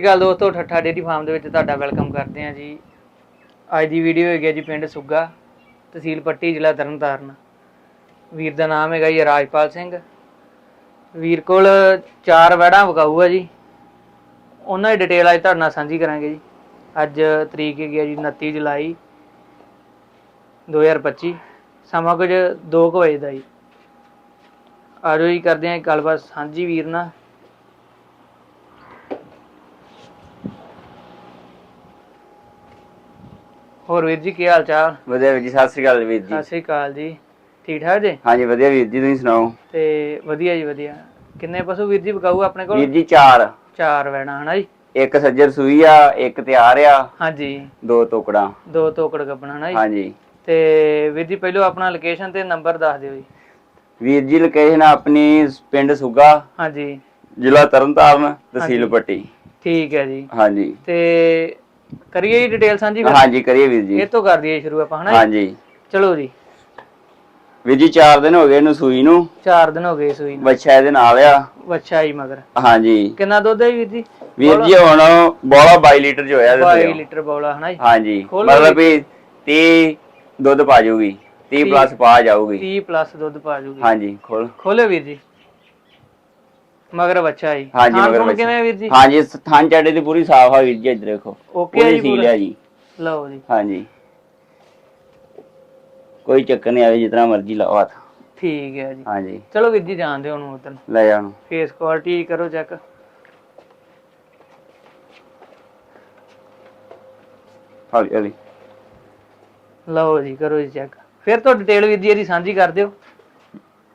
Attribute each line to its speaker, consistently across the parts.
Speaker 1: ਸਤਿ ਸ਼੍ਰੀ ਦੋਸਤੋ, ਠੱਠਾ dairy farm ਦੇ ਵਿੱਚ ਤੁਹਾਡਾ ਵੈਲਕਮ ਕਰਦੇ ਹਾਂ ਜੀ। ਅੱਜ ਦੀ ਵੀਡੀਓ ਹੈਗੀ ਹੈ ਜੀ ਪਿੰਡ ਸੁੱਗਾ, ਤਹਿਸੀਲ ਪੱਟੀ, ਜ਼ਿਲ੍ਹਾ ਤਰਨਤਾਰਨ। ਵੀਰ ਦਾ ਨਾਮ ਹੈਗਾ ਜੀ ਰਾਜਪਾਲ ਸਿੰਘ। ਵੀਰ ਕੋਲ ਚਾਰ ਵੈੜਾਂ ਵਿਕਾਊ ਆ ਜੀ। ਉਹਨਾਂ ਦੀ ਡਿਟੇਲ ਅੱਜ ਤੁਹਾਡੇ ਨਾਲ ਸਾਂਝੀ ਕਰਾਂਗੇ ਜੀ। ਅੱਜ ਤਰੀਕ ਹੈਗੀ ਹੈ ਜੀ 29 ਜੁਲਾਈ 2025 ਸਮਾਂ ਕੁਝ 2 ਵਜੇ ਦਾ ਜੀ। ਆਜੋ ਜੀ ਕਰਦੇ ਹਾਂ ਗੱਲਬਾਤ ਸਾਂਝੀ ਵੀਰ ਨਾਲ। ਹੋਰ ਵੀਰ ਜੀ ਕੀ ਹਾਲ ਚਾਲ?
Speaker 2: ਵਧੀਆ ਵੀਰ ਜੀ ਸਤਿ ਸ੍ਰੀ ਅਕਾਲ ਵੀਰ ਜੀ।
Speaker 1: ਸਤਿ ਸ਼੍ਰੀ ਅਕਾਲ ਜੀ। ਠੀਕ ਠਾਕ ਜੀ?
Speaker 2: ਹਾਂਜੀ ਵਧੀਆ ਵੀਰ ਜੀ ਤੁਸੀਂ ਸੁਣਾਓ?
Speaker 1: ਤੇ ਵਧੀਆ ਜੀ ਵਧੀਆ। ਕਿੰਨੇ ਪਸ਼ੂ ਵੀਰ ਜੀ ਵਿਕਾਊ ਆਪਣੇ ਕੋਲ?
Speaker 2: ਵੀਰ ਜੀ ਚਾਰ।
Speaker 1: ਚਾਰ ਵੈਣਾ ਹਨਾ ਜੀ?
Speaker 2: ਇੱਕ ਸੱਜਰ ਸੂਈ ਆ ਇੱਕ ਤਿਆਰ ਆ।
Speaker 1: ਹਾਂਜੀ।
Speaker 2: ਦੋ ਟੁਕੜਾ
Speaker 1: ਦੋ ਤੋਕੜ ਗੱਬਣਾ ਹਨਾ ਜੀ?
Speaker 2: ਹਾਂਜੀ।
Speaker 1: ਤੇ ਵੀਰ ਜੀ ਪਹਿਲਾਂ ਆਪਣਾ ਲੋਕੇਸ਼ਨ ਤੇ ਨੰਬਰ ਦੱਸ ਦਿਓ ਜੀ।
Speaker 2: ਵੀਰ ਜੀ ਲੋਕੇਸ਼ਨ ਆਪਣੀ ਪਿੰਡ ਸੁਗਾ।
Speaker 1: ਹਾਂਜੀ।
Speaker 2: ਜ਼ਿਲ੍ਹਾ ਤਰਨਤਾਰਨ ਤਹਿਸੀਲ। ਪੱਟੀ।
Speaker 1: ਠੀਕ ਹੈ ਜੀ।
Speaker 2: ਹਾਂਜੀ।
Speaker 1: ਤੇ ਕਰੀਏ ਜੀ ਡਿਟੇਲ ਸਾਂਝੀ ਫਿਰ
Speaker 2: ਹਾਂਜੀ ਕਰੀਏ ਵੀਰ ਜੀ।
Speaker 1: ਇਹ ਤੋਂ ਕਰ ਦਈਏ ਸ਼ੁਰੂ ਆਪਾਂ ਹਨਾ?
Speaker 2: ਹਾਂਜੀ।
Speaker 1: ਚਲੋ ਜੀ।
Speaker 2: ਵੀਰ ਜੀ 4 ਦਿਨ ਹੋ ਗਏ ਇਹਨੂੰ ਸੂਈ ਨੂੰ।
Speaker 1: ਚਾਰ ਦਿਨ ਹੋ ਗਏ ਸੂਈ ਨੂੰ।
Speaker 2: ਬੱਚਾ ਇਹਦੇ ਨਾਲ ਆ।
Speaker 1: ਬੱਚਾ ਜੀ ਮਗਰ।
Speaker 2: ਹਾਂਜੀ।
Speaker 1: ਕਿੰਨਾ ਦੁੱਧ ਹੈ ਵੀਰ ਜੀ?
Speaker 2: ਵੀਰ ਜੀ ਹੁਣ ਬੋਲਾ 22 ਲੀਟਰ ਜੋ ਹੋਇਆ ਇਹਦੇ
Speaker 1: 22
Speaker 2: ਥੱਲੇ।
Speaker 1: ਲੀਟਰ ਬੋਲਾ ਹਨਾ ਜੀ?
Speaker 2: ਹਾਂਜੀ। ਮਤਲਬ ਵੀ 30 ਦੁੱਧ ਪਾ ਜਾਊਗੀ। 30
Speaker 1: ਤੀਹ।
Speaker 2: ਪਲੱਸ ਪਾ ਜਾਊਗੀ।
Speaker 1: 30 ਪਲੱਸ ਦੁੱਧ ਪਾ ਜੂਗੀ
Speaker 2: ਹਾਂਜੀ ਖੋਲ।
Speaker 1: ਖੋਲੇ ਵੀਰ ਜੀ। ਮਗਰ ਬੱਚਾ ਜੀ।
Speaker 2: ਹਾਂਜੀ, ਮਗਰ ਬੱਚਾ।
Speaker 1: ਕਿਵੇਂ ਵੀਰ ਜੀ?
Speaker 2: ਹਾਂਜੀ ਸ- ਥਣ ਚਾੜੇ ਦੀ ਪੂਰੀ ਸਾਫ਼ ਆ ਵੀਰ ਜੀ ਇੱਧਰ ਦੇਖੋ। ਪੂਰੀ
Speaker 1: ਜੀ
Speaker 2: ਸੀਲ
Speaker 1: ਪੂਰਾ
Speaker 2: ਆ ਜੀ।
Speaker 1: ਲਓ ਜੀ।
Speaker 2: ਹਾਂਜੀ। ਕੋਈ ਚੱਕਰ ਨਹੀਂ ਆਵੇ ਜਿਤਨਾ ਮਰਜ਼ੀ ਲਾਓ ਹੱਥ।
Speaker 1: ਠੀਕ ਹੈ ਜੀ।
Speaker 2: ਹਾਂਜੀ।
Speaker 1: ਚਲੋ ਵੀਰ ਜੀ ਜਾਣਦੇ ਹੁਣ ਉਧਰ।
Speaker 2: ਲੈ ਜਾ ਉਹਨੂੰ।
Speaker 1: ਫੇਸ ਕੁਆਲਿਟੀ ਕਰੋ ਚੈੱਕ
Speaker 2: ਹੌਲੀ ਹੌਲੀ।
Speaker 1: ਲਓ ਜੀ ਕਰੋ ਜੀ ਚੈੱਕ ਫਿਰ ਤੋਂ ਡਿਟੇਲ ਵੀਰ ਜੀ ਇਹਦੀ ਸਾਂਝੀ ਕਰ ਦਿਓ।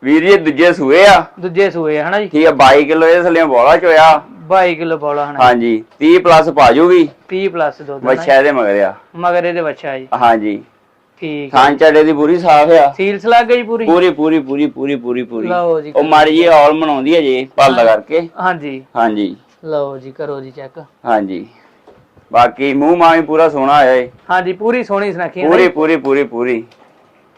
Speaker 2: ਵੀਰ ਜੀ ਦੂਜੇ ਸੂਏ ਆ?
Speaker 1: ਦੂਜੇ ਸੂਏ ਹਨਾ ਜੀ?
Speaker 2: ਠੀਕ ਆ 22 ਕਿਲੋ ਇਹ ਥੱਲੇ ਬੋਲਾ ਚੋਇਆ?
Speaker 1: 22 ਕਿਲੋ ਬੋਲਾ ਹਨਾ
Speaker 2: ਹਾਂਜੀ 30 ਪਲੱਸ ਪਾ ਜਾਊਗੀ
Speaker 1: 30 ਪਲੱਸ ਦੁੱਧ।
Speaker 2: ਬੱਚਾ ਇਹਦੇ ਮਗਰ ਆ।
Speaker 1: ਮਗਰ ਇਹਦੇ ਬੱਚਾ ਜੀ।
Speaker 2: ਹਾਂਜੀ।
Speaker 1: ਠੀਕ
Speaker 2: ਥਣ ਚਾੜੇ ਦੀ ਪੂਰੀ ਸਾਫ਼ ਆ।
Speaker 1: ਸੀਲਸ ਲੱਗ ਗਈ ਪੂਰੀ?
Speaker 2: ਪੂਰੀ ਪੂਰੀ ਪੂਰੀ ਪੂਰੀ ਪੂਰੀ ਪੂਰੀ।
Speaker 1: ਲਓ ਜੀ
Speaker 2: ਉਹ ਮਾੜੀ ਜੀ। ਔਲ ਮਨਾਉਂਦੀ ਹੈ ਜੀ ਪੱਲ ਕਰਕੇ।
Speaker 1: ਹਾਂਜੀ।
Speaker 2: ਹਾਂਜੀ।
Speaker 1: ਲਓ ਜੀ ਕਰੋ ਜੀ ਚੈੱਕ
Speaker 2: ਹਾਂਜੀ। ਬਾਕੀ ਮੂੰਹ ਮਾਂ ਵੀ ਪੂਰਾ ਸੋਹਣਾ ਹੋਇਆ ਏ।
Speaker 1: ਹਾਂਜੀ ਪੂਰੀ ਸੋਹਣੀ ਨਾ
Speaker 2: ਪੂਰੀ? ਪੂਰੀ ਪੂਰੀ ਪੂਰੀ।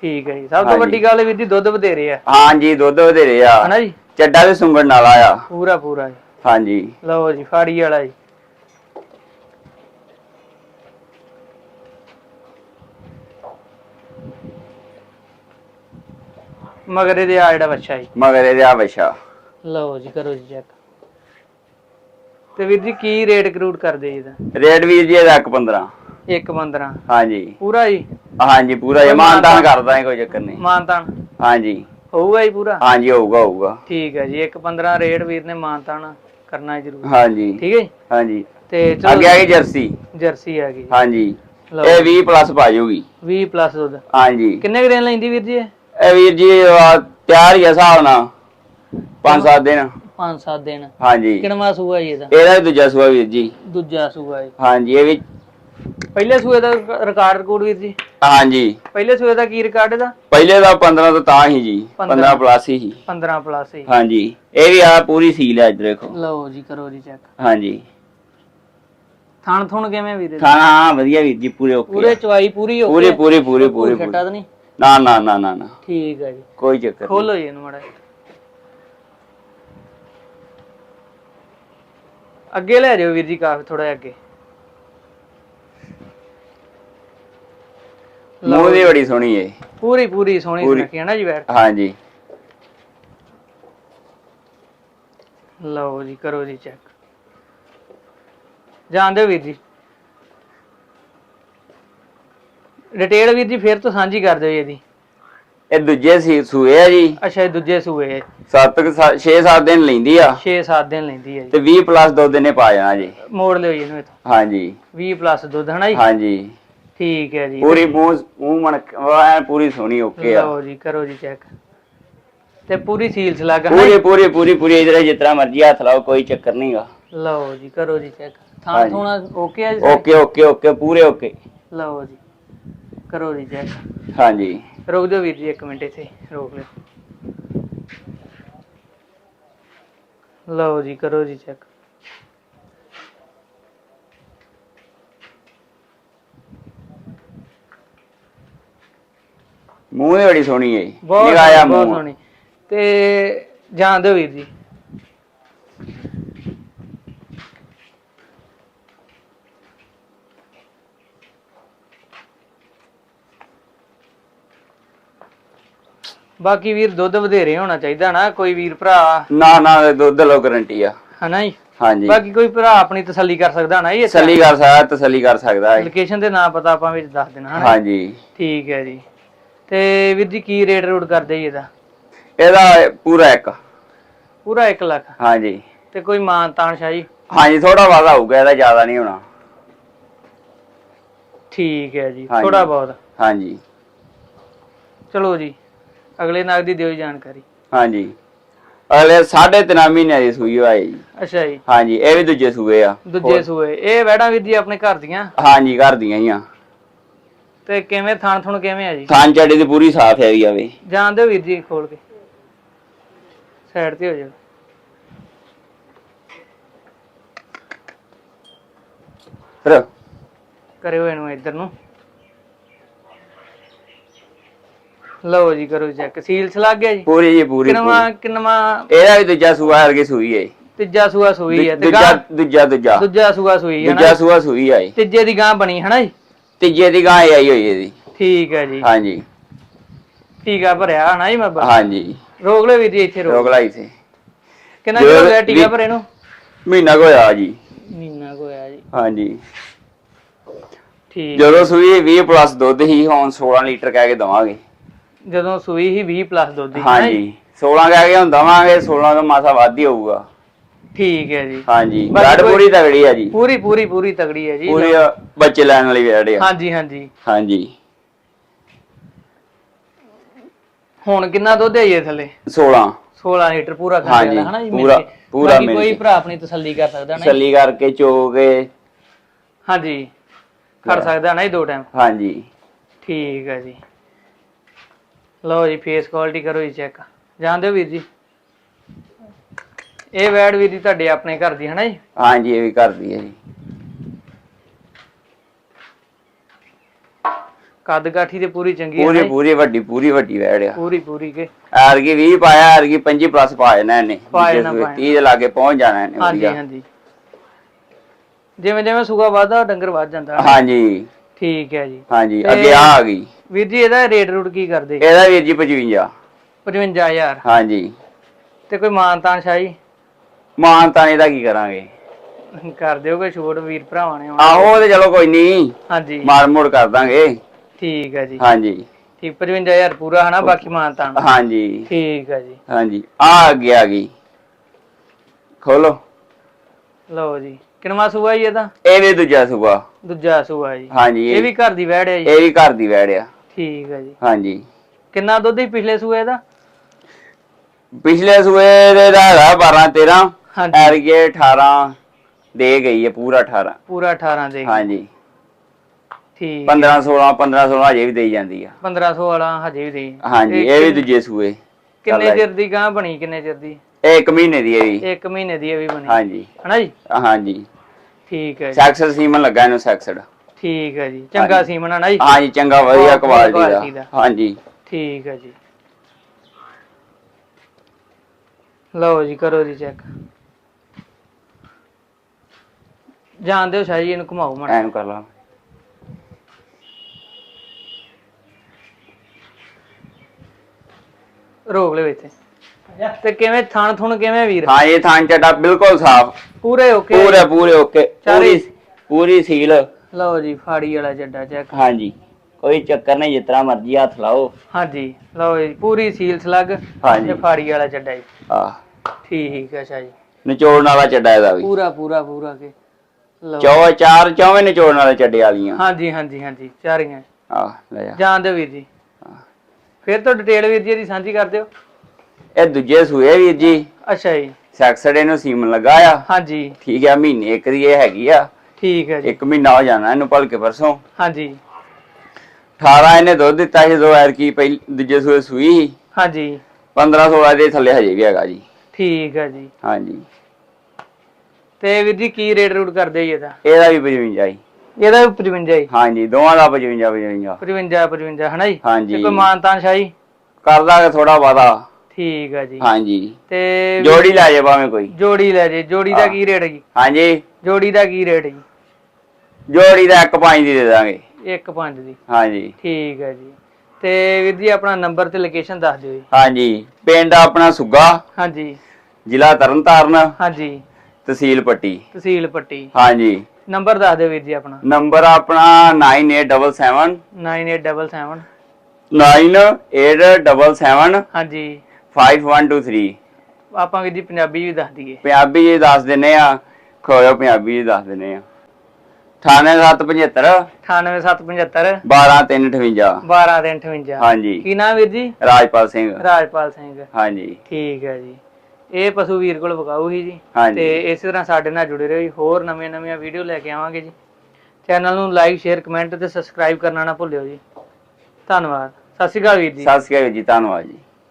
Speaker 1: ਠੀਕ ਹੈ ਜੀ। ਸਭ ਤੋਂ
Speaker 2: ਹਾਂਜੀ।
Speaker 1: ਵੱਡੀ ਗੱਲ ਵੀਰ ਜੀ ਦੁੱਧ ਵਧੇਰੇ ਆ।
Speaker 2: ਹਾਂਜੀ ਦੁੱਧ ਵਧੇਰੇ ਆ।
Speaker 1: ਹਨਾ ਜੀ?
Speaker 2: ਚੱਡਾ ਵੀ ਸੁੰਗਣ ਨਾਲ ਆ
Speaker 1: ਪੂਰਾ ਪੂਰਾ ਜੀ।
Speaker 2: ਹਾਂਜੀ।
Speaker 1: ਲਓ ਜੀ ਫਾੜੀ ਵਾਲਾ ਜੀ। ਮਗਰ ਇਹਦੇ ਆ ਜਿਹੜਾ ਬੱਚਾ ਜੀ।
Speaker 2: ਮਗਰ ਇਹਦੇ ਆ ਬੱਚਾ
Speaker 1: ਲਓ ਜੀ ਕਰੋ ਜੀ ਚੈੱਕ ਤੇ ਵੀਰ ਜੀ ਕੀ ਰੇਟ ਕਰੂਟ ਕਰਦੇ ਜੀ ਇਹਦਾ?
Speaker 2: ਰੇਟ ਵੀਰ ਜੀ ਇਹਦਾ 1.15
Speaker 1: ਇੱਕ 15
Speaker 2: ਹਾਂਜੀ।
Speaker 1: ਪੂਰਾ ਜੀ
Speaker 2: ਹਾਂਜੀ ਪੂਰਾ ਇਮਾਨਦਾਰ ਕਰਦਾ ਹੈ ਕੋਈ ਚੱਕਰ ਨਹੀਂ।
Speaker 1: ਮਾਨਤਾਨ
Speaker 2: ਹਾਂਜੀ।
Speaker 1: ਹੋਊਗਾ ਜੀ ਪੂਰਾ?
Speaker 2: ਹਾਂਜੀ ਹੋਊਗਾ ਹੋਊਗਾ।
Speaker 1: ਠੀਕ ਹੈ ਜੀ ਇੱਕ 15 ਰੇਟ ਵੀਰ ਨੇ ਮਾਨਤਾਨ ਕਰਨਾ ਹੈ ਜ਼ਰੂਰ।
Speaker 2: ਹਾਂਜੀ।
Speaker 1: ਠੀਕ ਹੈ ਜੀ?
Speaker 2: ਹਾਂਜੀ।
Speaker 1: ਤੇ
Speaker 2: ਅੱਗੇ ਆ ਗਈ ਜਰਸੀ।
Speaker 1: ਜਰਸੀ ਆ ਗਈ।
Speaker 2: ਹਾਂਜੀ। ਇਹ 20 ਪਲੱਸ ਪਾ ਜਾਊਗੀ
Speaker 1: 20 ਪਲੱਸ ਦੁੱਧ।
Speaker 2: ਹਾਂਜੀ।
Speaker 1: ਕਿੰਨੇ ਦਿਨ ਲੈਂਦੀ ਵੀਰ ਜੀ ਇਹ?
Speaker 2: ਵੀਰ ਜੀ ਤਿਆਰ ਹੀ ਆ ਹਿਸਾਬ ਨਾਲ। 5-7 ਦਿਨ।
Speaker 1: 5-7 ਦਿਨ।
Speaker 2: ਹਾਂਜੀ।
Speaker 1: ਕਿੰਨਵਾ ਸੂਆ ਜੀ ਇਹਦਾ?
Speaker 2: ਇਹਦਾ ਦੂਜਾ ਸੂਆ ਵੀਰ ਜੀ।
Speaker 1: ਦੂਜਾ ਸੂਆ ਜੀ।
Speaker 2: ਹਾਂਜੀ ਇਹ ਵੀ
Speaker 1: ਪਹਿਲੇ ਸੂਏ ਦਾ ਰਿਕਾਰਡ ਰਿਕੂਡ ਵੀਰ ਜੀ?
Speaker 2: ਹਾਂਜੀ।
Speaker 1: ਪਹਿਲੇ ਸੂਏ ਦਾ ਕੀ ਰਿਕਾਰਡ ਇਹਦਾ?
Speaker 2: ਪਹਿਲੇ ਦਾ 15 ਤੋਂ ਤਾਂ ਹੀ ਜੀ।
Speaker 1: 15
Speaker 2: 15 ਪਲੱਸ ਹੀ
Speaker 1: 15 ਪਲੱਸ ਹੀ।
Speaker 2: ਹਾਂਜੀ। ਇਹ ਵੀ ਆ ਪੂਰੀ ਸੀਲ ਹੈ ਇੱਧਰ ਦੇਖੋ।
Speaker 1: ਲਓ ਜੀ ਕਰੋ ਜੀ ਚੈੱਕ
Speaker 2: ਹਾਂਜੀ।
Speaker 1: ਥਣ ਥੁਣ ਕਿਵੇਂ ਵੀਰ?
Speaker 2: ਖਾਣਾ ਹਾਂ ਵਧੀਆ ਵੀਰ ਜੀ ਪੂਰੇ ਓਕੇ
Speaker 1: ਪੂਰੇ ਚਵਾਈ ਪੂਰੀ ਹੋ
Speaker 2: ਪੂਰੀ ਪੂਰੀ ਪੂਰੀ ਪੂਰੀ
Speaker 1: ਛੱਟਾ ਤਾਂ ਨਹੀਂ?
Speaker 2: ਨਾ ਨਾ ਨਾ ਨਾ ਨਾ।
Speaker 1: ਠੀਕ ਹੈ ਜੀ।
Speaker 2: ਕੋਈ ਚੱਕਰ ਨਹੀਂ।
Speaker 1: ਖੋਲੋ ਜੀ ਇਹਨੂੰ ਮੜਾ ਅੱਗੇ ਲੈ ਜਾਓ ਵੀਰ ਜੀ ਕਾਫੀ ਥੋੜਾ ਅੱਗੇ।
Speaker 2: ਦੀ ਬੜੀ ਸੋਹਣੀ ਏ।
Speaker 1: ਪੂਰੀ ਪੂਰੀ ਸੋਹਣੀ
Speaker 2: ਪੂਰੀ।
Speaker 1: ਹੈ ਨਾ ਜੀ ਬੈਠ
Speaker 2: ਹਾਂਜੀ।
Speaker 1: ਲਓ ਜੀ ਕਰੋ ਜੀ ਚੈੱਕ। ਜਾਣਦੇ ਵੀਰ ਜੀ। ਡਿਟੇਲ ਵੀਰ ਜੀ ਫੇਰ ਤੋਂ ਸਾਂਝੀ ਕਰ ਦਿਓ ਜੀ ਇਹਦੀ।
Speaker 2: ਇਹ ਦੂਜੇ ਸੀ ਸੂਏ ਆ ਜੀ।
Speaker 1: ਅੱਛਾ ਇਹ ਦੂਜੇ ਸੂਏ
Speaker 2: 7 6-7 ਦਿਨ ਲੈਂਦੀ ਆ।
Speaker 1: 6-7 ਦਿਨ ਲੈਂਦੀ ਹੈ ਜੀ।
Speaker 2: ਤੇ 20 ਪਲੱਸ ਦੋ ਦਿਨੇ ਪਾ ਜਾਣਾ ਜੀ।
Speaker 1: ਮੋੜ ਲਿਓ ਜੀ ਇਹਨੂੰ ਇੱਥੋਂ।
Speaker 2: ਹਾਂਜੀ।
Speaker 1: 20 ਪਲੱਸ ਦੁੱਧ ਹਨਾ ਜੀ?
Speaker 2: ਹਾਂਜੀ।
Speaker 1: ਠੀਕ ਹੈ ਜੀ।
Speaker 2: ਪੂਰੀ ਮੂੰਹ ਮੂੰਹ ਮਣਕ ਐਨ ਪੂਰੀ ਸੋਹਣੀ ਓਕੇ ਆ।
Speaker 1: ਲਓ ਜੀ ਕਰੋ ਜੀ ਚੈੱਕ ਤੇ ਪੂਰੀ ਸੀਲਸ ਲੱਗ ਹਨਾ
Speaker 2: ਪੂਰੀ? ਪੂਰੀ ਪੂਰੀ ਪੂਰੀ ਇਧਰ ਜਿਤਨਾ ਮਰਜ਼ੀ ਹੱਥ ਲਾਓ ਕੋਈ ਚੱਕਰ ਨਹੀਂਗਾ
Speaker 1: ਲਓ ਜੀ ਕਰੋ ਜੀ ਚੈੱਕ ਥਾਂ। ਥੋਣਾ ਓਕੇ ਆ ਜੀ
Speaker 2: ਓਕੇ ਓਕੇ ਓਕੇ ਪੂਰੇ ਓਕੇ
Speaker 1: ਲਓ ਜੀ ਕਰੋ ਜੀ ਚੈੱਕ
Speaker 2: ਹਾਂਜੀ।
Speaker 1: ਰੁਕ ਜਾਓ ਵੀਰ ਜੀ ਇੱਕ ਮਿੰਟ ਇੱਥੇ ਰੋਕ ਲਿਓ। ਲਓ ਜੀ ਕਰੋ ਜੀ ਚੈੱਕ
Speaker 2: ਮੂੰਹ ਦੀ ਬੜੀ ਸੋਹਣੀ ਹੈ
Speaker 1: ਜੀ ਬਹੁਤ ਸੋਹਣੀ, ਤੇ ਜਾਣ ਦਿਓ ਵੀਰ ਜੀ। ਬਾਕੀ ਵੀਰ ਦੁੱਧ ਵਧੇਰੇ ਹੋਣਾ ਚਾਹੀਦਾ ਨਾ ਕੋਈ ਵੀਰ ਭਰਾ।
Speaker 2: ਨਾ ਨਾ ਦੁੱਧ ਲੋ ਗਰੰਟੀ ਆ।
Speaker 1: ਹਨਾ ਜੀ?
Speaker 2: ਹਾਂਜੀ।
Speaker 1: ਬਾਕੀ ਕੋਈ ਭਰਾ ਆਪਣੀ ਤਸੱਲੀ ਕਰ ਸਕਦਾ ਨਾ ਜੀ
Speaker 2: ਤਸੱਲੀ ਕਰ ਸਕਦਾ ਤਸੱਲੀ ਕਰ ਸਕਦਾ
Speaker 1: ਲੋਕੇਸ਼ਨ ਤੇ ਨਾਂ ਪਤਾ ਆਪਾਂ ਵਿੱਚ ਦੱਸ ਦੇਣਾ
Speaker 2: ਹਾਂਜੀ।
Speaker 1: ਠੀਕ ਹੈ ਜੀ। ਤੇ ਵੀਰ ਜੀ ਕੀ ਰੇਟ ਰੂਟ ਕਰਦੇ ਜੀ ਇਹਦਾ?
Speaker 2: ਇਹਦਾ ਪੂਰਾ ਇੱਕ।
Speaker 1: ਪੂਰਾ 1 ਲੱਖ।
Speaker 2: ਹਾਂਜੀ।
Speaker 1: ਤੇ ਕੋਈ ਮਾਨ ਤਾਨ ਸ਼ਾਹ? ਜੀ
Speaker 2: ਹਾਂਜੀ ਥੋੜਾ ਵਾਧਾ ਹੋਊਗਾ ਇਹਦਾ ਜ਼ਿਆਦਾ ਨਹੀਂ ਹੋਣਾ।
Speaker 1: ਠੀਕ ਹੈ ਜੀ
Speaker 2: ਹਾਂਜੀ।
Speaker 1: ਥੋੜਾ ਬਹੁਤ।
Speaker 2: ਹਾਂਜੀ।
Speaker 1: ਚਲੋ ਜੀ ਅਗਲੇ ਨਾਗ ਦੀ ਦਿਓ ਜੀ ਜਾਣਕਾਰੀ।
Speaker 2: ਹਾਂਜੀ। ਅਗਲੇ ਸਾਢੇ ਤਿੰਨ ਮਹੀਨਿਆਂ ਦੀ ਸੂਈ ਹੋਈ ਜੀ।
Speaker 1: ਅੱਛਾ ਜੀ।
Speaker 2: ਹਾਂਜੀ ਇਹ ਵੀ ਦੂਜੇ ਸੂਏ ਆ।
Speaker 1: ਦੂਜੇ ਸੂਏ। ਇਹ ਵੈੜਾਂ ਵੀਰ ਜੀ ਆਪਣੇ ਘਰ ਦੀਆਂ?
Speaker 2: ਹਾਂਜੀ ਘਰ ਦੀਆਂ ਹੀ ਆ।
Speaker 1: ਤੇ ਕਿਵੇਂ ਥਾਣ ਥੁਣ ਕਿਵੇਂ ਆ ਜੀ?
Speaker 2: ਥਾਂ ਚੱਡੀ ਦੀ ਪੂਰੀ ਸਾਫ਼ ਆ ਵੀ।
Speaker 1: ਜਾਣ ਦਿਓ ਵੀਰ ਜੀ ਖੋਲ ਕੇ? ਸਾਈਡ ਤੇ ਹੋ ਜਾਓ।
Speaker 2: ਫਿਰ?
Speaker 1: ਕਰਿਓ ਇਹਨੂੰ ਇੱਧਰ ਨੂੰ। ਲਓ ਜੀ ਕਰੋ ਚੈੱਕ ਸੀਲਸ ਲੱਗ ਗਿਆ ਜੀ?
Speaker 2: ਪੂਰੀ ਜੀ ਪੂਰੀ
Speaker 1: ਕਿੰਨਵਾ
Speaker 2: ਪੂਰੀ।
Speaker 1: ਕਿੰਨਵਾ
Speaker 2: ਇਹਦਾ ਵੀ ਦੂਜਾ ਸੂਆ ਵਰਗੀ ਸੂਈ ਹੈ
Speaker 1: ਤੀਜਾ ਸੂਆ ਸੂਈ ਹੈ ਤੇ
Speaker 2: ਦੂਜਾ
Speaker 1: ਗਾਂ
Speaker 2: ਦੂਜਾ ਦੂਜਾ।
Speaker 1: ਦੂਜਾ ਸੂਆ ਸੂਈ ਹੈ
Speaker 2: ਦੂਜਾ
Speaker 1: ਨਾ
Speaker 2: ਸੂਆ ਸੂਈ ਆਈ
Speaker 1: ਤੀਜੇ ਦੀ ਗਾਂ ਬਣੀ ਹੈ ਨਾ ਜੀ?
Speaker 2: ਤੀਜੇ ਦੀ ਗਾਂ ਆਈ ਹੋਈ ਇਹਦੀ
Speaker 1: ਠੀਕ ਹੈ ਜੀ।
Speaker 2: ਹਾਂਜੀ।
Speaker 1: ਟੀਕਾ ਭਰਿਆ ਹਨਾ ਜੀ ਮੱਬਾ
Speaker 2: ਹਾਂਜੀ।
Speaker 1: ਲੈ ਵੀਰ ਜੀ ਇੱਥੇ
Speaker 2: ਰੋਗ ਲਾਈ ਸੀ।
Speaker 1: ਕਿੰਨਾ ਕਿਲੋ ਹੋਇਆ ਟੀਕਾ
Speaker 2: ਵੀ-
Speaker 1: ਭਰੇ ਨੂੰ?
Speaker 2: ਮਹੀਨਾ ਕੁ ਹੋਇਆ ਜੀ।
Speaker 1: ਮਹੀਨਾ ਕੁ ਹੋਇਆ ਜੀ।
Speaker 2: ਹਾਂਜੀ।
Speaker 1: ਠੀਕ।
Speaker 2: ਜਦੋਂ ਸੂਈ 20 ਪਲੱਸ ਦੁੱਧ ਹੀ ਹੁਣ 16 ਲੀਟਰ ਕਹਿ ਕੇ ਦਵਾਂਗੇ।
Speaker 1: ਜਦੋਂ ਸੂਈ ਹੀ 20 ਪਲੱਸ ਦੁੱਧ ਦੀ ਹੈ ਜੀ?
Speaker 2: ਹਾਂਜੀ। 16 ਕਹਿ ਕੇ ਹੁਣ ਦਵਾਂਗੇ 16 ਤੋਂ ਮਾਸਾ ਵੱਧ ਹੀ ਹੋਊਗਾ।
Speaker 1: ਠੀਕ ਹੈ ਜੀ।
Speaker 2: ਹਾਂਜੀ
Speaker 1: ਬਾਕੀ
Speaker 2: ਬਲੱਡ
Speaker 1: ਕੋਈ-
Speaker 2: ਪੂਰੀ ਤਗੜੀ ਆ ਜੀ।
Speaker 1: ਪੂਰੀ ਪੂਰੀ ਪੂਰੀ ਤਗੜੀ ਹੈ ਜੀ
Speaker 2: ਪੂਰੀ ਬੱਚੇ ਲੈਣ ਵਾਲੀ ਵੇੜ ਆ।
Speaker 1: ਹਾਂਜੀ ਹਾਂਜੀ।
Speaker 2: ਹਾਂਜੀ।
Speaker 1: ਹੁਣ ਕਿੰਨਾ ਦੁੱਧ ਹੈ ਜੀ ਇਹ ਥੱਲੇ?
Speaker 2: 16
Speaker 1: 16 ਲੀਟਰ ਪੂਰਾ ਖਾ
Speaker 2: ਹਾਂਜੀ,
Speaker 1: ਹਨਾ ਜੀ
Speaker 2: ਪੂਰਾ-
Speaker 1: ਮਿਲ ਕੇ।
Speaker 2: ਪੂਰਾ
Speaker 1: ਬਾਕੀ
Speaker 2: ਮਿਲ
Speaker 1: ਕੋਈ
Speaker 2: ਕੇ।
Speaker 1: ਭਰਾ ਆਪਣੀ ਤਸੱਲੀ ਕਰ ਸਕਦਾ ਨਾ ਜੀ।
Speaker 2: ਕਰਕੇ ਚੋ ਕੇ।
Speaker 1: ਹਾਂਜੀ ਖੜ ਸਕਦਾ ਨਾ ਜੀ ਦੋ ਟਾਈਮ?
Speaker 2: ਹਾਂਜੀ।
Speaker 1: ਠੀਕ ਹੈ ਜੀ। ਲਓ ਜੀ ਫੇਸ ਕੁਆਲਿਟੀ ਕਰੋ ਜੀ ਚੈੱਕ ਜਾਣਦੇ ਹੋ ਵੀਰ ਜੀ? ਇਹ ਵੈਡ ਵੀਰ ਜੀ ਤੁਹਾਡੇ ਆਪਣੇ ਘਰ ਦੀ ਹੈ ਨਾ ਜੀ?
Speaker 2: ਹਾਂਜੀ ਇਹ ਵੀ ਕਰਦੀ ਹੈ ਜੀ।
Speaker 1: ਕੱਦ ਕਾਠੀ ਤੇ ਪੂਰੀ ਚੰਗੀ ਹੈ
Speaker 2: ਪੂਰੀ
Speaker 1: ਨਾ ਜੀ?
Speaker 2: ਪੂਰੀ ਵੱਡੀ ਪੂਰੀ ਵੱਡੀ ਵੇੜ ਆ।
Speaker 1: ਪੂਰੀ ਪੂਰੀ ਕੇ?
Speaker 2: ਐਰਗੀ 20 ਪਾਇਆ ਐਰਗੀ 25 ਪਲੱਸ ਪਾਇਆ ਨਾ ਇਹਨੇ।
Speaker 1: ਪਾਏ ਨਾ, ਪਾਏ
Speaker 2: 30 ਦੇ ਲਾਗੇ ਪਹੁੰਚ ਜਾਣਾ ਇਹਨੇ
Speaker 1: ਹਾਂਜੀ
Speaker 2: ਵਧੀਆ।
Speaker 1: ਹਾਂਜੀ। ਜਿਵੇਂ ਜਿਵੇਂ ਸੁਗਾ ਵਧਦਾ ਡੰਗਰ ਵੱਧ ਜਾਂਦਾ
Speaker 2: ਹਾਂਜੀ।
Speaker 1: ਠੀਕ ਹੈ ਜੀ।
Speaker 2: ਹਾਂਜੀ
Speaker 1: ਤੇ-
Speaker 2: ਅੱਗੇ ਆ ਆ ਗਈ।
Speaker 1: ਵੀਰ ਜੀ ਇਹਦਾ ਰੇਟ ਰੂਟ ਕੀ ਕਰਦੇ?
Speaker 2: ਇਹਦਾ ਵੀਰ ਜੀ 55
Speaker 1: 55000
Speaker 2: ਹਾਂਜੀ।
Speaker 1: ਤੇ ਕੋਈ ਮਾਨਤਾਨ ਸ਼ਾਹੀ?
Speaker 2: ਮਾਨ ਤਾਂ ਇਹਦਾ ਕੀ ਕਰਾਂਗੇ?
Speaker 1: ਕਰ ਦਿਓ ਕੋਈ ਛੋਟ ਵੀਰ ਭਰਾਵਾਂ ਨੇ
Speaker 2: ਆਹੋ ਉਹ ਤੇ ਚਲੋ ਕੋਈ ਨਹੀਂ
Speaker 1: ਹਾਂਜੀ।
Speaker 2: ਮਾਰ ਮੋੜ ਕਰ ਦਾਂਗੇ।
Speaker 1: ਠੀਕ ਹੈ ਜੀ।
Speaker 2: ਹਾਂਜੀ।
Speaker 1: ਠੀਕ 55000 ਪੂਰਾ ਹਨਾ ਬਾਕੀ ਮਾਨਤਾਨ
Speaker 2: ਹਾਂਜੀ।
Speaker 1: ਠੀਕ ਹੈ ਜੀ।
Speaker 2: ਹਾਂਜੀ। ਆ ਅੱਗੇ ਆ ਗਈ। ਖੋਲੋ।
Speaker 1: ਲਓ ਜੀ। ਕਿਨਵਾ ਸੂਆ ਜੀ ਇਹਦਾ?
Speaker 2: ਇਹ ਵੀ ਦੂਜਾ ਸੂਆ।
Speaker 1: ਦੂਜਾ ਸੂਆ ਜੀ।
Speaker 2: ਹਾਂਜੀ
Speaker 1: ਇਹ ਵੀ ਘਰ ਦੀ ਵੈੜ ਹੈ ਜੀ।
Speaker 2: ਇਹ ਵੀ ਘਰ ਦੀ ਵੈੜ ਆ।
Speaker 1: ਠੀਕ ਹੈ ਜੀ।
Speaker 2: ਹਾਂਜੀ।
Speaker 1: ਕਿੰਨਾ ਦੁੱਧ ਹੀ ਪਿਛਲੇ ਸੂਏ ਦਾ?
Speaker 2: ਪਿਛਲੇ ਸੂਏ ਦੇ ਦਾ ਹੈਗਾ 12 13
Speaker 1: ਹਾਂਜੀ।
Speaker 2: ਐਰਗੇ 18 ਦੇ ਗਈ ਹੈ ਪੂਰਾ 18
Speaker 1: ਪੂਰਾ 18 ਦੇ
Speaker 2: ਹਾਂਜੀ।
Speaker 1: ਠੀਕ।
Speaker 2: 15 16 15 16 ਅਜੇ ਵੀ ਦੇਈ ਜਾਂਦੀ ਆ।
Speaker 1: 1500 ਵਾਲਾ ਹਜੇ ਵੀ ਦੇ
Speaker 2: ਹਾਂਜੀ ਇਹ ਵੀ ਦੂਜੇ ਸੂਏ।
Speaker 1: ਕਿੰਨੇ ਚਿਰ ਦੀ ਗਾਂ ਬਣੀ ਕਿੰਨੇ ਚਿਰ ਦੀ?
Speaker 2: ਇਹ ਇੱਕ ਮਹੀਨੇ ਦੀ ਹੈ ਵੀ।
Speaker 1: ਇੱਕ ਮਹੀਨੇ ਦੀ ਇਹ ਵੀ ਬਣੀ।
Speaker 2: ਹਾਂਜੀ।
Speaker 1: ਹਨਾ ਜੀ?
Speaker 2: ਹਾਂਜੀ।
Speaker 1: ਠੀਕ ਹੈ ਜੀ।
Speaker 2: ਸੈਕਸਡ ਸੀਮਨ ਲੱਗਾ ਇਹਨੂੰ ਸੈਕਸਡ।
Speaker 1: ਠੀਕ ਹੈ ਜੀ। ਚੰਗਾ। ਸੀਮਨ ਆ ਨਾ ਜੀ?
Speaker 2: ਹਾਂਜੀ ਚੰਗਾ ਵਧੀਆ
Speaker 1: ਬਹੁਤ
Speaker 2: ਕੁਆਲਿਟੀ
Speaker 1: ਦਾ।
Speaker 2: ਹਾਂਜੀ।
Speaker 1: ਠੀਕ ਹੈ ਜੀ। ਲਓ ਜੀ ਕਰੋ ਜੀ ਚੈੱਕ ਜਾਣਦੇ ਹੋ ਸ਼ਾਹ ਜੀ ਇਹਨੂੰ ਘੁਮਾਓ ਮੜ
Speaker 2: ਐਨ ਕਰ ਲਾ।
Speaker 1: ਰੋਕ ਲਿਓ ਇੱਥੇ। ਤੇ ਕਿਵੇਂ ਥਣ ਥੁਣ ਕਿਵੇਂ ਵੀਰ?
Speaker 2: ਹਾਂ ਇਹ ਥਾਂ ਚੱਡਾ ਬਿਲਕੁਲ ਸਾਫ਼।
Speaker 1: ਪੂਰੇ ਓਕੇ?
Speaker 2: ਪੂਰੇ ਪੂਰੇ ਓਕੇ।
Speaker 1: ਚਾਰੇ-
Speaker 2: ਪੂਰੀ ਪੂਰੀ ਸੀਲ।
Speaker 1: ਲਓ ਜੀ ਫਾੜੀ ਵਾਲਾ ਜੱਡਾ ਚੈੱਕ
Speaker 2: ਹਾਂਜੀ। ਕੋਈ ਚੱਕਰ ਨਹੀਂ ਜਿਤਨਾ ਮਰਜ਼ੀ ਹੱਥ ਲਾਓ।
Speaker 1: ਹਾਂਜੀ ਲਓ ਜੀ ਪੂਰੀ ਸੀਲ ਸਲੱਗ
Speaker 2: ਹਾਂਜੀ।
Speaker 1: ਤੇ ਫਾੜੀ ਵਾਲਾ ਜੱਡਾ ਜੀ।
Speaker 2: ਆ
Speaker 1: ਠੀਕ ਹੈ ਸ਼ਾਹ। ਜੀ
Speaker 2: ਨਿਚੋੜਨ ਵਾਲਾ ਚੱਡਾ ਇਹਦਾ ਵੀ।
Speaker 1: ਪੂਰਾ ਪੂਰਾ ਪੂਰਾ ਕੇ। ਲਓ।
Speaker 2: ਚੌ ਚਾਰ ਚੌਵੇਂ ਨਿਚੋੜਨ ਵਾਲੇ ਚੱਡੇ ਵਾਲੀਆਂ।
Speaker 1: ਹਾਂਜੀ ਹਾਂਜੀ ਹਾਂਜੀ ਚਾਰੀਆਂ।
Speaker 2: ਆ ਲੈ ਜਾ
Speaker 1: ਜਾਣਦੇ ਹੋ ਵੀਰ ਜੀ। ਫਿਰ ਤੋਂ ਡਿਟੇਲ ਵੀਰ ਜੀ ਦੀ ਸਾਂਝੀ ਕਰ ਦਿਓ।
Speaker 2: ਇਹ ਦੂਜੇ ਸੂਏ ਵੀਰ ਜੀ।
Speaker 1: ਅੱਛਾ ਜੀ।
Speaker 2: ਸੈਕਸਡ ਇਹਨੂੰ ਸੀਮਨ ਲੱਗਾ ਆ।
Speaker 1: ਹਾਂਜੀ।
Speaker 2: ਠੀਕ ਆ ਮਹੀਨੇ ਇੱਕ ਦੀ ਇਹ ਹੈਗੀ ਆ।
Speaker 1: ਠੀਕ ਹੈ ਜੀ।
Speaker 2: ਇੱਕ ਮਹੀਨਾ ਹੋ ਜਾਣਾ ਇਹਨੂੰ ਭਲਕੇ ਪਰਸੋਂ।
Speaker 1: ਹਾਂਜੀ।
Speaker 2: 18 ਇਹਨੇ ਦੁੱਧ ਦਿੱਤਾ ਸੀ ਦੋ ਐਰ ਕੀ ਪਹਿਲੀ ਦੂਜੇ ਸੂਏ ਸੂਈ ਸੀ।
Speaker 1: ਹਾਂਜੀ।
Speaker 2: 15 16 ਦੇ ਥੱਲੇ ਹਜੇ ਵੀ ਹੈਗਾ ਜੀ।
Speaker 1: ਠੀਕ ਹੈ ਜੀ।
Speaker 2: ਹਾਂਜੀ।
Speaker 1: ਤੇ ਵੀਰ ਜੀ ਕੀ ਰੇਟ ਰੂਟ ਕਰਦੇ ਜੀ ਇਹਦਾ?
Speaker 2: ਇਹਦਾ ਵੀ 55 ਜੀ।
Speaker 1: ਇਹਦਾ ਵੀ 55 ਜੀ?
Speaker 2: ਹਾਂਜੀ ਦੋਵਾਂ ਦਾ 55 55
Speaker 1: 55 55 ਹਨਾ ਜੀ?
Speaker 2: ਹਾਂਜੀ।
Speaker 1: ਤੇ ਕੋਈ ਮਾਨਤਾਨ ਸ਼ਾਹੀ?
Speaker 2: ਕਰ ਦਾਂਗੇ ਥੋੜਾ ਵਾਦਾ
Speaker 1: ਠੀਕ ਹੈ ਜੀ।
Speaker 2: ਹਾਂਜੀ।
Speaker 1: ਤੇ
Speaker 2: ਜੋੜੀ ਲੈ ਜਾ ਭਾਵੇਂ ਕੋਈ।
Speaker 1: ਜੋੜੀ ਲੈ ਜੇ। ਜੋੜੀ ਦਾ
Speaker 2: ਹਾਂ।
Speaker 1: ਕੀ ਰੇਟ ਹੈ ਜੀ?
Speaker 2: ਹਾਂਜੀ।
Speaker 1: ਜੋੜੀ ਦਾ ਕੀ ਰੇਟ ਹੈ ਜੀ?
Speaker 2: ਜੋੜੀ ਦਾ ਇੱਕ ਪੰਜ ਦੀ ਦੇ ਦਾਂਗੇ।
Speaker 1: ਇੱਕ ਪੰਜ ਦੀ।
Speaker 2: ਹਾਂਜੀ।
Speaker 1: ਠੀਕ ਹੈ ਜੀ। ਤੇ ਵੀਰ ਜੀ ਆਪਣਾ ਨੰਬਰ ਤੇ ਲੋਕੇਸ਼ਨ ਦੱਸ ਦਿਓ ਜੀ।
Speaker 2: ਹਾਂਜੀ। ਪਿੰਡ ਆਪਣਾ ਸੁੱਗਾ।
Speaker 1: ਹਾਂਜੀ।
Speaker 2: ਜ਼ਿਲ੍ਹਾ ਤਰਨਤਾਰਨ।
Speaker 1: ਹਾਂਜੀ।
Speaker 2: ਤਹਿਸੀਲ ਪੱਟੀ।
Speaker 1: ਤਹਿਸੀਲ ਪੱਟੀ।
Speaker 2: ਹਾਂਜੀ।
Speaker 1: ਨੰਬਰ ਦੱਸ ਦਿਓ ਵੀਰ ਜੀ ਆਪਣਾ।
Speaker 2: ਨੰਬਰ ਆਪਣਾ 9877
Speaker 1: 9877
Speaker 2: 9877
Speaker 1: ਹਾਂਜੀ।
Speaker 2: 5123
Speaker 1: ਆਪਾਂ ਵੀਰ ਜੀ ਪੰਜਾਬੀ ਵੀ ਦੱਸ ਦਈਏ।
Speaker 2: ਪੰਜਾਬੀ ਜੀ ਦੱਸ ਦਿੰਨੇ ਆ। ਖੋਇਓ ਪੰਜਾਬੀ ਜੀ ਦੱਸ ਦਿੰਨੇ ਆ। 98775
Speaker 1: 98775
Speaker 2: 12358
Speaker 1: 12358
Speaker 2: ਹਾਂਜੀ।
Speaker 1: ਕੀ ਨਾਮ ਵੀਰ ਜੀ?
Speaker 2: ਰਾਜਪਾਲ ਸਿੰਘ।
Speaker 1: ਰਾਜਪਾਲ ਸਿੰਘ।
Speaker 2: ਹਾਂਜੀ।
Speaker 1: ਠੀਕ ਹੈ ਜੀ। ਇਹ ਪਸ਼ੂ ਵੀਰ ਕੋਲ ਵਿਕਾਊ ਹੀ ਜੀ।
Speaker 2: ਹਾਂਜੀ।
Speaker 1: ਤੇ ਇਸੇ ਤਰ੍ਹਾਂ ਸਾਡੇ ਨਾਲ ਜੁੜੇ ਰਹੋ ਜੀ। ਹੋਰ ਨਵੀਆਂ ਨਵੀਆਂ ਵੀਡੀਓ ਲੈ ਕੇ ਆਵਾਂਗੇ ਜੀ। ਚੈਨਲ ਨੂੰ ਲਾਈਕ ਸ਼ੇਅਰ ਕਮੈਂਟ ਤੇ ਸਬਸਕ੍ਰਾਈਬ ਕਰਨਾ ਨਾ ਭੁੱਲਿਓ ਜੀ। ਧੰਨਵਾਦ। ਸਤਿ ਸ਼੍ਰੀ ਅਕਾਲ ਵੀਰ ਜੀ।
Speaker 2: ਸਤਿ ਸ਼੍ਰੀ ਅਕਾਲ ਜੀ। ਧੰਨਵਾਦ ਜੀ।